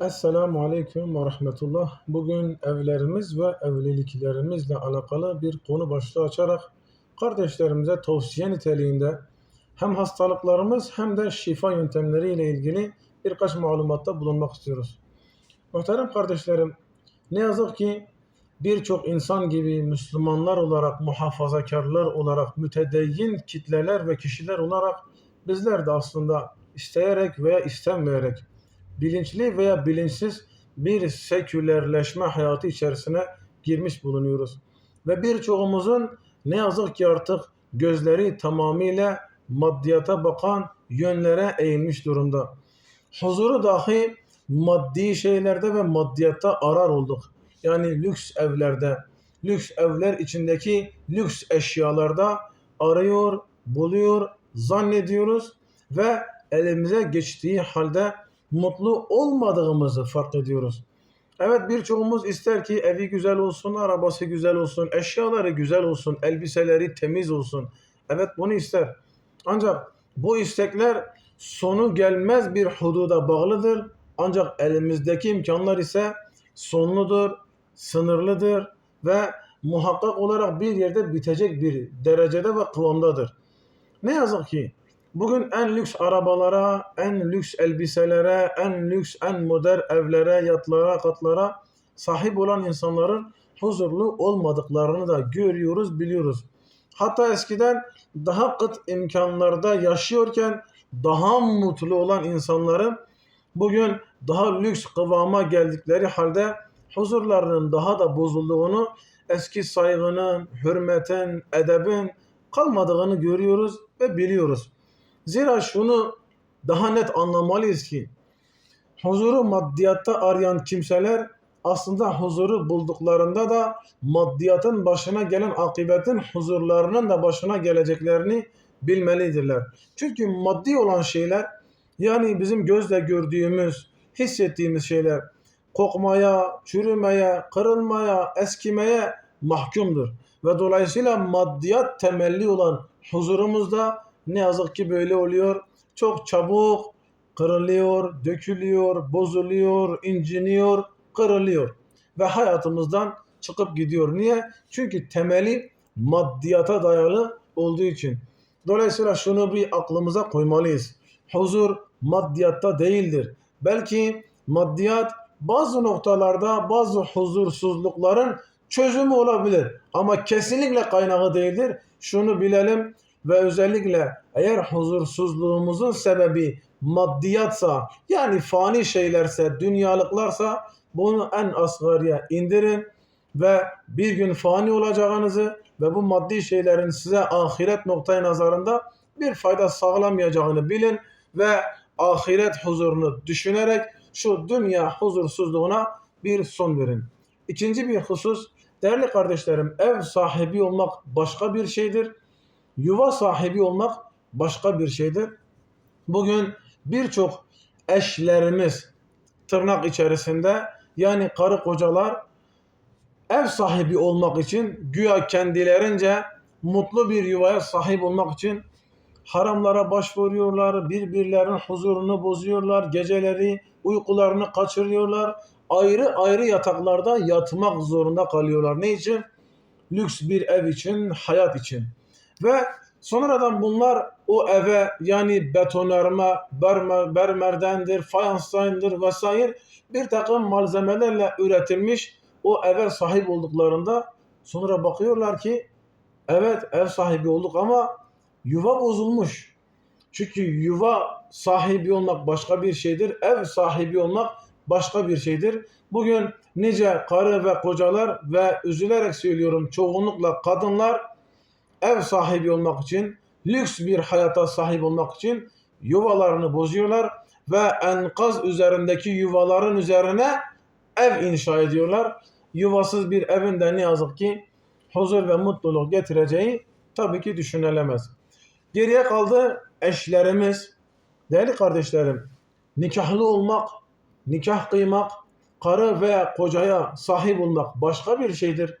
Esselamu Aleyküm ve Rahmetullah. Bugün evlerimiz ve evliliklerimizle alakalı bir konu başlığı açarak kardeşlerimize tavsiye niteliğinde hem hastalıklarımız hem de şifa yöntemleriyle ilgili birkaç malumatta bulunmak istiyoruz. Muhterem kardeşlerim, ne yazık ki birçok insan gibi Müslümanlar olarak, muhafazakarlar olarak, mütedeyyin kitleler ve kişiler olarak bizler de aslında isteyerek veya istenmeyerek bilinçli veya bilinçsiz bir sekülerleşme hayatı içerisine girmiş bulunuyoruz. Ve birçoğumuzun ne yazık ki artık gözleri tamamıyla maddiyata bakan yönlere eğilmiş durumda. Huzuru dahi maddi şeylerde ve maddiyatta arar olduk. Yani lüks evlerde, lüks evler içindeki lüks eşyalarda arıyor, buluyor, zannediyoruz ve elimize geçtiği halde mutlu olmadığımızı fark ediyoruz. Evet birçoğumuz ister ki evi güzel olsun, arabası güzel olsun, eşyaları güzel olsun, elbiseleri temiz olsun. Evet bunu ister. Ancak bu istekler sonu gelmez bir hududa bağlıdır. Ancak elimizdeki imkanlar ise sonludur, sınırlıdır ve muhakkak olarak bir yerde bitecek bir derecede ve kıvamdadır. Ne yazık ki Bugün en lüks arabalara, en lüks elbiselere, en lüks, en modern evlere, yatlara, katlara sahip olan insanların huzurlu olmadıklarını da görüyoruz, biliyoruz. Hatta eskiden daha kıt imkanlarda yaşıyorken daha mutlu olan insanların bugün daha lüks kıvama geldikleri halde huzurlarının daha da bozulduğunu, eski saygının, hürmetin, edebin kalmadığını görüyoruz ve biliyoruz. Zira şunu daha net anlamalıyız ki huzuru maddiyatta arayan kimseler aslında huzuru bulduklarında da maddiyatın başına gelen akibetin huzurlarının da başına geleceklerini bilmelidirler. Çünkü maddi olan şeyler yani bizim gözle gördüğümüz, hissettiğimiz şeyler kokmaya, çürümeye, kırılmaya, eskimeye mahkumdur. Ve dolayısıyla maddiyat temelli olan huzurumuzda ne yazık ki böyle oluyor. Çok çabuk kırılıyor, dökülüyor, bozuluyor, inciniyor, kırılıyor. Ve hayatımızdan çıkıp gidiyor. Niye? Çünkü temeli maddiyata dayalı olduğu için. Dolayısıyla şunu bir aklımıza koymalıyız. Huzur maddiyatta değildir. Belki maddiyat bazı noktalarda bazı huzursuzlukların çözümü olabilir. Ama kesinlikle kaynağı değildir. Şunu bilelim ve özellikle eğer huzursuzluğumuzun sebebi maddiyatsa yani fani şeylerse, dünyalıklarsa bunu en asgariye indirin ve bir gün fani olacağınızı ve bu maddi şeylerin size ahiret noktayı nazarında bir fayda sağlamayacağını bilin ve ahiret huzurunu düşünerek şu dünya huzursuzluğuna bir son verin. İkinci bir husus, değerli kardeşlerim, ev sahibi olmak başka bir şeydir yuva sahibi olmak başka bir şeydir. Bugün birçok eşlerimiz tırnak içerisinde yani karı kocalar ev sahibi olmak için güya kendilerince mutlu bir yuvaya sahip olmak için haramlara başvuruyorlar, birbirlerinin huzurunu bozuyorlar, geceleri uykularını kaçırıyorlar, ayrı ayrı yataklarda yatmak zorunda kalıyorlar. Ne için? Lüks bir ev için, hayat için. Ve sonradan bunlar o eve yani betonarme, bermer, bermerdendir, fayanstandır vesaire bir takım malzemelerle üretilmiş o eve sahip olduklarında sonra bakıyorlar ki evet ev sahibi olduk ama yuva bozulmuş. Çünkü yuva sahibi olmak başka bir şeydir. Ev sahibi olmak başka bir şeydir. Bugün nice karı ve kocalar ve üzülerek söylüyorum çoğunlukla kadınlar ev sahibi olmak için, lüks bir hayata sahip olmak için yuvalarını bozuyorlar ve enkaz üzerindeki yuvaların üzerine ev inşa ediyorlar. Yuvasız bir evin de ne yazık ki huzur ve mutluluk getireceği tabii ki düşünülemez. Geriye kaldı eşlerimiz. Değerli kardeşlerim, nikahlı olmak, nikah kıymak, karı veya kocaya sahip olmak başka bir şeydir.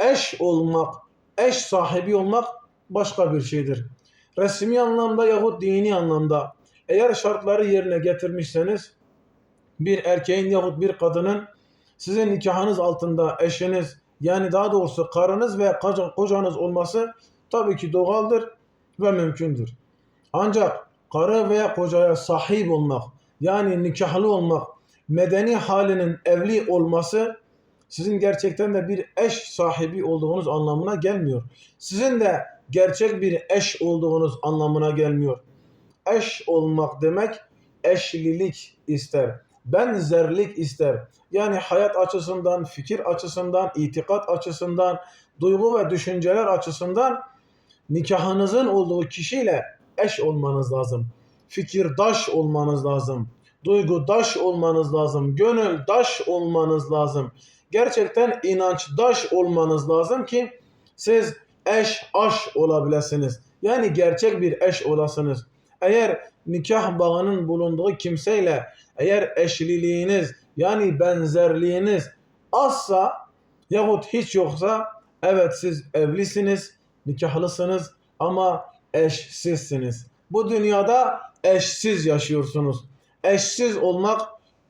Eş olmak, eş sahibi olmak başka bir şeydir. Resmi anlamda yahut dini anlamda eğer şartları yerine getirmişseniz bir erkeğin yahut bir kadının sizin nikahınız altında eşiniz yani daha doğrusu karınız koca- kocanız olması tabii ki doğaldır ve mümkündür. Ancak karı veya kocaya sahip olmak yani nikahlı olmak medeni halinin evli olması sizin gerçekten de bir eş sahibi olduğunuz anlamına gelmiyor. Sizin de gerçek bir eş olduğunuz anlamına gelmiyor. Eş olmak demek eşlilik ister, benzerlik ister. Yani hayat açısından, fikir açısından, itikat açısından, duygu ve düşünceler açısından nikahınızın olduğu kişiyle eş olmanız lazım. Fikirdaş olmanız lazım. Duygudaş olmanız lazım. Gönüldaş olmanız lazım. Gerçekten inançdaş olmanız lazım ki siz eş aş olabilirsiniz. Yani gerçek bir eş olasınız. Eğer nikah bağının bulunduğu kimseyle eğer eşliliğiniz yani benzerliğiniz azsa yahut hiç yoksa evet siz evlisiniz, nikahlısınız ama eşsizsiniz. Bu dünyada eşsiz yaşıyorsunuz. Eşsiz olmak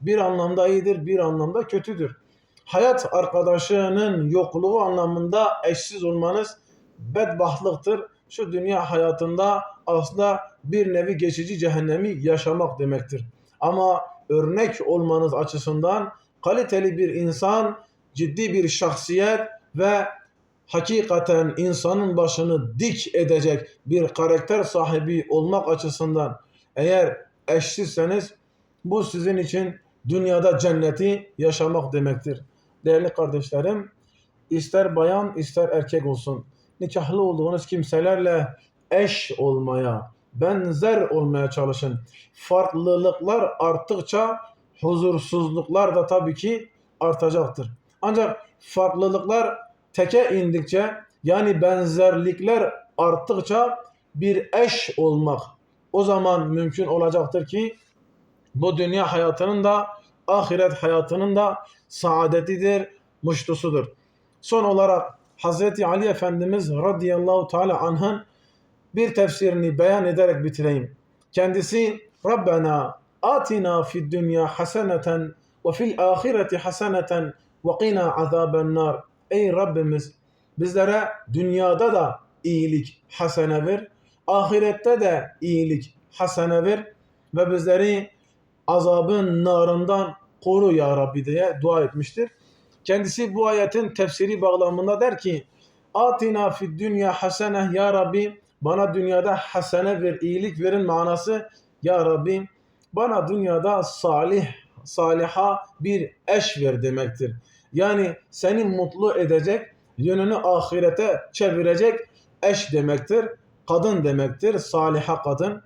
bir anlamda iyidir, bir anlamda kötüdür. Hayat arkadaşının yokluğu anlamında eşsiz olmanız bedbahtlıktır. Şu dünya hayatında aslında bir nevi geçici cehennemi yaşamak demektir. Ama örnek olmanız açısından kaliteli bir insan, ciddi bir şahsiyet ve hakikaten insanın başını dik edecek bir karakter sahibi olmak açısından eğer eşsizseniz bu sizin için dünyada cenneti yaşamak demektir. Değerli kardeşlerim, ister bayan ister erkek olsun, nikahlı olduğunuz kimselerle eş olmaya, benzer olmaya çalışın. Farklılıklar arttıkça huzursuzluklar da tabii ki artacaktır. Ancak farklılıklar teke indikçe yani benzerlikler arttıkça bir eş olmak o zaman mümkün olacaktır ki bu dünya hayatının da ahiret hayatının da saadetidir, muştusudur. Son olarak Hazreti Ali Efendimiz radıyallahu teala anh'ın bir tefsirini beyan ederek bitireyim. Kendisi Rabbena atina fid dünya haseneten ve fil ahireti haseneten ve qina azaben nar. Ey Rabbimiz bizlere dünyada da iyilik hasene ver, ahirette de iyilik hasene ver ve bizleri azabın narından koru ya Rabbi diye dua etmiştir. Kendisi bu ayetin tefsiri bağlamında der ki Atina fid dünya hasene ya Rabbi bana dünyada hasene ver, iyilik verin manası ya Rabbi bana dünyada salih, saliha bir eş ver demektir. Yani seni mutlu edecek, yönünü ahirete çevirecek eş demektir. Kadın demektir, saliha kadın.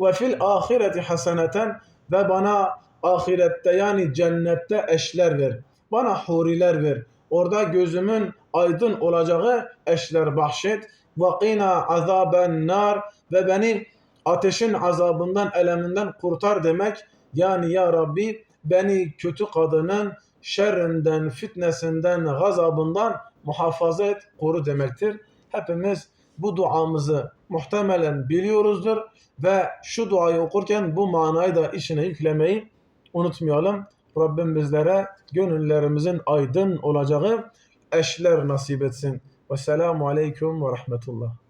Ve fil ahireti haseneten ve bana ahirette yani cennette eşler ver. Bana huriler ver. Orada gözümün aydın olacağı eşler bahşet. Ve qina azaben nar ve beni ateşin azabından, eleminden kurtar demek. Yani ya Rabbi beni kötü kadının şerrinden, fitnesinden, gazabından muhafaza et, koru demektir. Hepimiz bu duamızı muhtemelen biliyoruzdur ve şu duayı okurken bu manayı da içine yüklemeyi unutmayalım. Rabbim bizlere gönüllerimizin aydın olacağı eşler nasip etsin. Vesselamu aleyküm ve rahmetullah.